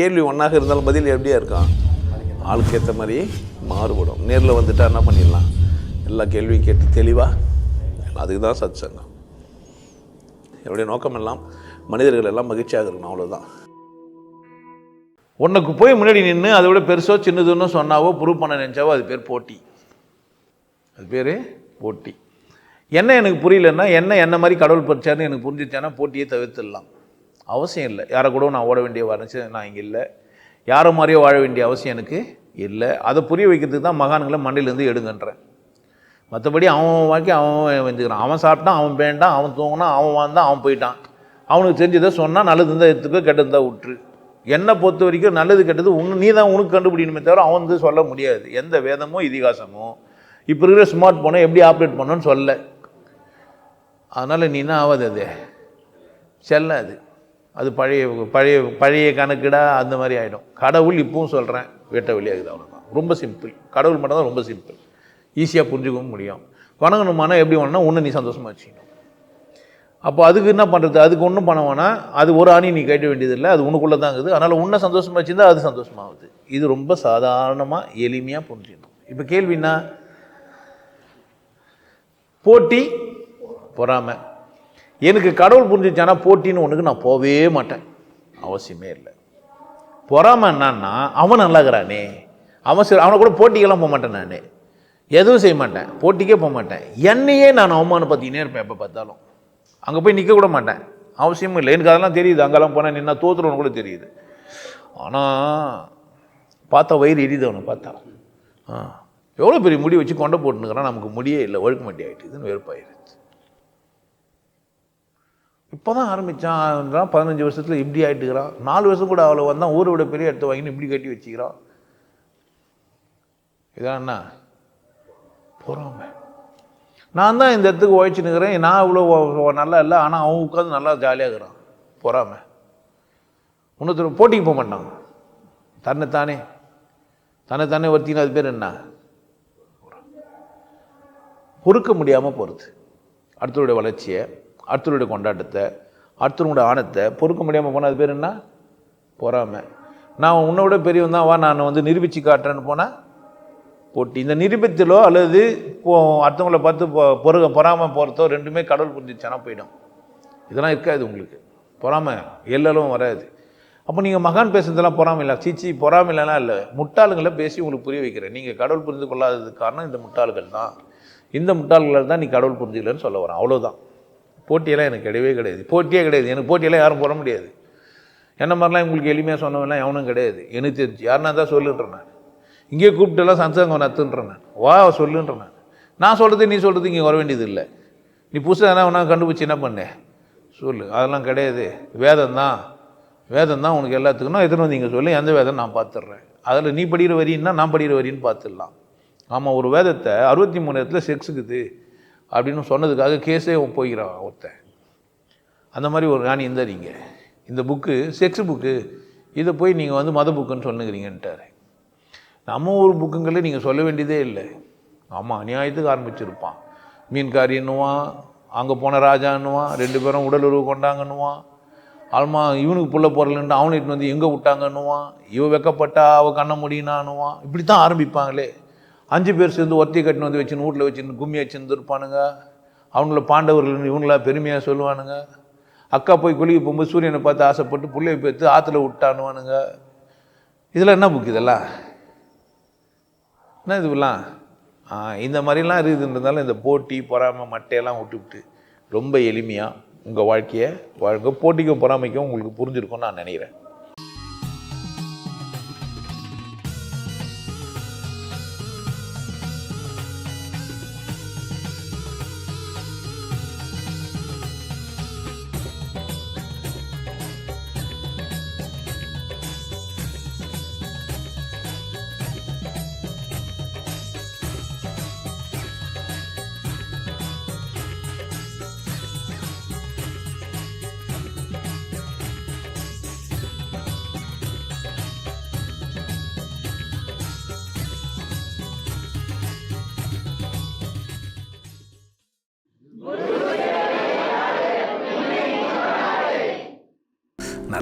கேள்வி ஒன்றாக இருந்தாலும் பதில் எப்படியா இருக்கான் ஆளுக்கு ஏற்ற மாதிரி மாறுபடும். நேரில் வந்துட்டா என்ன பண்ணிடலாம்? எல்லா கேள்வியும் கேட்டு தெளிவாக அதுக்கு தான் சத் சங்கம் என்னுடைய நோக்கம் எல்லாம் மனிதர்கள் எல்லாம் மகிழ்ச்சியாக இருக்கணும் அவ்வளோதான் உனக்கு போய் முன்னாடி நின்று அதை விட பெருசோ சின்னதுன்னு சொன்னாவோ ப்ரூவ் பண்ண நினச்சாவோ அது பேர் போட்டி. அது பேர் போட்டி. என்ன எனக்கு புரியலன்னா என்ன என்ன மாதிரி கடவுள் பறிச்சாருன்னு எனக்கு புரிஞ்சிச்சானா போட்டியை தவிர்த்துடலாம். அவசியம் இல்லை. யாரை கூட நான் ஓட வேண்டிய வரச்சு நான் இங்கே இல்லை. யாரை மாதிரியோ வாழ வேண்டிய அவசியம் எனக்கு இல்லை. அதை புரிய வைக்கிறதுக்கு தான் மகான்களை மண்டையிலேருந்து எடுங்கன்றேன். மற்றபடி அவன் வாழ்க்கை அவன் வெஞ்சுக்கிறான் அவன் சாப்பிட்டான் அவன் வேண்டாம் அவன் தூங்கினான் அவன் வந்தான் அவன் போயிட்டான். அவனுக்கு தெரிஞ்சதை சொன்னால் நல்லது இருந்தால் எடுத்துக்கோ கெட்டது இருந்தால் விட்டுரு. என்னை பொறுத்த வரைக்கும் நல்லது கெட்டது உன் நீ தான் உனக்கு கண்டுபிடிக்கணுமே தவிர அவன் வந்து சொல்ல முடியாது. எந்த வேதமோ இதிகாசமோ இப்போ இருக்கிற ஸ்மார்ட் ஃபோனை எப்படி ஆப்ரேட் பண்ணணும்னு சொல்ல. அதனால் நீ என்ன ஆகாது அது? செல்ல அது பழைய பழைய பழைய கணக்கிடாக அந்த மாதிரி ஆகிடும் கடவுள் இப்பவும் சொல்கிறேன் வெட்ட வெளியாகுது அவ்வளோதான் ரொம்ப சிம்பிள் கடவுள் மட்டும் தான் ரொம்ப சிம்பிள் ஈஸியாக புரிஞ்சுக்கவும் முடியும். வணங்கணுமானா எப்படி வேணும்னா ஒன்று நீ சந்தோஷமாக வச்சுக்கணும். அப்போ அதுக்கு என்ன பண்ணுறது அதுக்கு ஒன்றும் பண்ண வேணாம். அது ஒரு ஆணி நீ கேட்ட வேண்டியதில்லை. அது உனக்குள்ளே தான் இருக்குது. அதனால் உன்னை சந்தோஷமாக வச்சுருந்தா அது சந்தோஷமாகுது. இது ரொம்ப சாதாரணமாக எளிமையாக புரிஞ்சுக்கணும். இப்போ கேள்வின்னா போட்டி பொறாமை. எனக்கு கடவுள் புரிஞ்சிச்சானா போட்டின்னு ஒன்றுக்கு நான் போகவே மாட்டேன். அவசியமே இல்லை. பொறாம என்னன்னா அவன் நல்லாகிறானே அவன் சரி அவனை கூட போட்டிக்கெல்லாம் போக மாட்டேன் நான். எதுவும் செய்ய மாட்டேன். போட்டிக்கே போக மாட்டேன். என்னையே நான் அவமானப்படுத்தினே இருப்பேன் எப்போ பார்த்தாலும். அங்கே போய் நிற்க கூட மாட்டேன். அவசியமும் இல்லை. எனக்கு அதெல்லாம் தெரியுது. அங்கெல்லாம் போனால் நின்னா தோத்துறவனு கூட தெரியுது. ஆனால் பார்த்தா வயிறு எரியுது அவனை பார்த்தா. ஆ. எவ்வளோ பெரிய முடி வச்சு கொண்டை போட்டுனுக்கிறான் நமக்கு முடியே இல்லை. ஒழுக்க மாட்டி ஆகிட்டுதுன்னு வெறுப்பாயிருச்சு இப்போ தான் ஆரம்பித்தான் பதினஞ்சு வருஷத்தில் இப்படி ஆகிட்டுக்கிறான் நாலு வருஷம் கூட அவ்வளோ வந்தால் ஊரை விட பெரிய இடத்த வாங்கின்னு இப்படி கட்டி வச்சுக்கிறான். இதான் என்ன? பொறாமை. நான் தான் இந்த இடத்துக்கு உழைச்சி நிற்கிறேன் நான் இவ்வளோ நல்லா இல்லை. ஆனால் அவன் உட்காந்து நல்லா ஜாலியாக இருக்கிறான். பொறாமை. இன்னொருத்தர் போட்டிக்கு போக மாட்டான். தன்னைத்தானே. தன்னைத்தானே ஒருத்தின்னு அது பேர் என்ன? பொறுக்க முடியாமல் போகிறது அடுத்தவருடைய வளர்ச்சியை அடுத்தவருடைய கொண்டாட்டத்தை அடுத்தவனுடைய ஆணத்தை பொறுக்க முடியாமல் போனால் அது பேர் என்ன? பொறாமை. நான் உன்னை விட பெரியவன் தான் வா நான் வந்து நிரூபித்து காட்டுறேன்னு போனால் போட்டி. இந்த நிரூபித்தலோ அல்லது இப்போ அடுத்தவங்களை பார்த்து பொறுக பொறாமல் போகிறதோ ரெண்டுமே கடவுள் புரிஞ்சிச்சானா போயிடும். இதெல்லாம் இருக்காது உங்களுக்கு. பொறாமை எல்லாலும் வராது. அப்போ நீங்கள் மகான் பேசுறதெல்லாம் பொறாமை இல்லை. சீச்சி பொறாமை இல்லைனா இல்லை. முட்டாளுங்களை பேசி உங்களுக்கு புரிய வைக்கிறேன். நீங்கள் கடவுள் புரிந்து கொள்ளாததுக்கு காரணம் இந்த முட்டாள்கள் தான். இந்த முட்டாள்களை தான் நீ கடவுள் புரிஞ்சுக்கலன்னு சொல்ல வரேன் அவ்வளோதான் போட்டியெல்லாம் எனக்கு கிடையவே கிடையாது. போட்டியே கிடையாது. எனக்கு போட்டியெல்லாம் யாரும் போட முடியாது. என்ன மாதிரிலாம் உங்களுக்கு எளிமையாக சொன்னவெல்லாம் எவனும் கிடையாது. எனக்கு தெரிஞ்சு. யாருன்னா தான் சொல்லுன்றேன் நான். இங்கேயே கூப்பிட்டுலாம் சம்சங்கம் நத்துன்றேன் நான். வா சொல்லுன்றேன் நான். நான் சொல்கிறது நீ சொல்கிறது இங்கே வர வேண்டியது இல்லை. நீ புதுசாக என்ன ஒன்றா கண்டுபிடிச்சி என்ன பண்ணு? சொல்லு. அதெல்லாம் கிடையாது. வேதம் தான். வேதம் தான் உனக்கு எல்லாத்துக்குன்னா எத்தனை வந்து நீங்கள் சொல்லி. எந்த வேதம் நான் பார்த்துட்றேன் அதில் நீ படிக்கிற வரின்னா நான் படிக்கிற வரின்னு பார்த்துடலாம் ஆமாம் ஒரு வேதத்தை அறுபத்தி மூணு இடத்துல செக்ஸுக்குது. அப்படின்னு சொன்னதுக்காக கேஸே போய்கிறான் ஒருத்தன். அந்த மாதிரி ஒரு ராணி இருந்தார் இங்கே இந்த புக்கு செக்ஸ் புக்கு இதை போய் நீங்கள் வந்து மத புக்குன்னு சொன்னுக்கிறீங்கன்ட்டார் நம்ம ஊர் புக்குங்களே நீங்கள் சொல்ல வேண்டியதே இல்லை. ஆமாம் அநியாயத்துக்கு ஆரம்பிச்சிருப்பான். மீன்காரின்னுவான் அங்கே போன ராஜான்னுவான் ரெண்டு பேரும் உடல் உறவு கொண்டாங்கன்னுவான். ஆல்மா இவனுக்கு புள்ள போகிறலன்ட்டு அவனை இட்டு வந்து எங்கே விட்டாங்கன்னுவான். இவன் வெக்கப்பட்டா அவள் கண்ண முடியினான்னுவான் இப்படி தான் ஆரம்பிப்பாங்களே. அஞ்சு பேர் சேர்ந்து ஒத்தி கட்டின்னு வந்து வச்சுன்னு வீட்டில் வச்சுன்னு கும்மி வச்சுருந்து இருப்பானுங்க. அவங்கள பாண்டவர்கள் இவங்களா பெருமையாக சொல்லுவானுங்க. அக்கா போய் குளிக்க போகும்போது சூரியனை பார்த்து ஆசைப்பட்டு புள்ளைய பேத்து ஆற்றுல விட்டானுவானுங்க. இதெல்லாம் என்ன புக் இதெல்லாம்? என்ன இதுவெல்லாம் இந்த மாதிரிலாம் இருக்குதுன்றதால இந்த போட்டி பொறாமை மட்டையெல்லாம் விட்டுவிட்டு ரொம்ப எளிமையாக உங்கள் வாழ்க்கையை வாழ்க்கை போட்டிக்கும் பொறாமைக்கும் உங்களுக்கு புரிஞ்சிருக்கும்னு நான் நினைக்கிறேன்.